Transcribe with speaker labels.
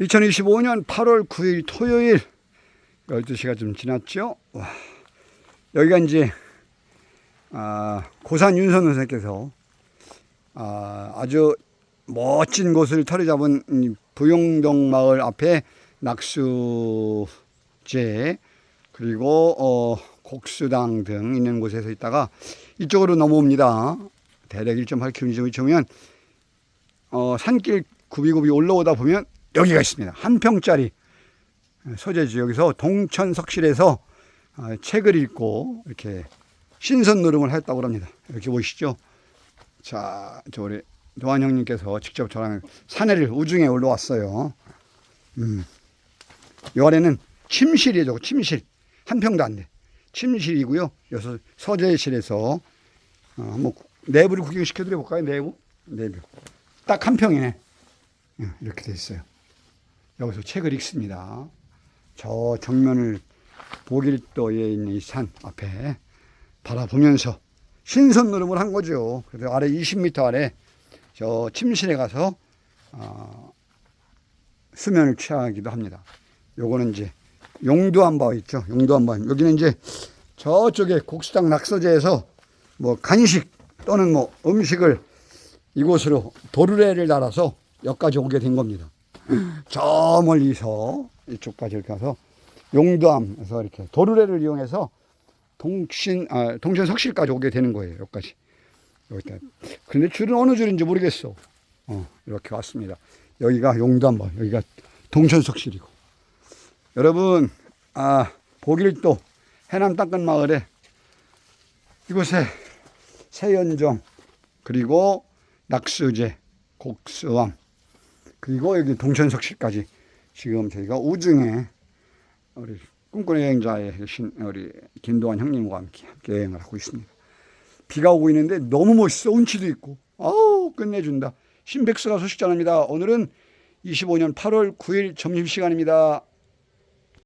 Speaker 1: 2025년 8월 9일 토요일 12시가 좀 지났죠. 와, 여기가 이제 아, 고산 윤선 선생께서 아, 아주 멋진 곳을 털이 잡은 이 부용동 마을 앞에 낙수제 그리고 어, 곡수당 등 있는 곳에서 있다가 이쪽으로 넘어옵니다. 대략 1.8km 정도 이쪽이면 어, 산길 굽이굽이 올라오다 보면 여기가 있습니다. 한 평짜리 소재지 여기서 동천 석실에서 어, 책을 읽고 이렇게 신선 노름을 했다고 합니다. 이렇게 보시죠. 자, 저 우리 노한 형님께서 직접 저랑 산에를 우중에 올라왔어요. 음. 요 아래는 침실이죠. 침실. 한 평도 안 돼. 침실이고요. 여기서 서재실에서 어, 구- 내부를 구경시켜 드려 볼까요? 내부? 내부. 딱 한 평이네. 예, 이렇게 돼 있어요. 여기서 책을 읽습니다. 저 정면을 보길도에 있는 이 산 앞에 바라보면서 신선 노름을 한 거죠. 그래서 아래 20m 아래 저 침실에 가서 어, 수면을 취하기도 합니다. 요거는 이제 용두한바 있죠. 용두한바. 여기는 이제 저쪽에 곡수당 낙서제에서 뭐 간식 또는 뭐 음식을 이곳으로 도르래를 달아서 여기까지 오게 된 겁니다. 저 멀리서 이쪽까지 가서 용두암에서 이렇게 도르래를 이용해서 동신 아 동천 석실까지 오게 되는 거예요. 여기까지. 여기다. 근데 줄은 어느 줄인지 모르겠어. 어, 이렇게 왔습니다. 여기가 용두암 여기가 동천 석실이고. 여러분, 아, 보길도 해남 땅끝 마을에 이곳에 세연정 그리고 낙수제, 곡수암 그리고 여기 동천석실까지 지금 저희가 우중에 우리 꿈꾸는 여행자의 신 우리 김도환 형님과 함께, 여행을 하고 있습니다. 비가 오고 있는데 너무 멋있어 운치도 있고 아우 끝내준다. 신백수가 소식 전합니다. 오늘은 25년 8월 9일 점심시간입니다.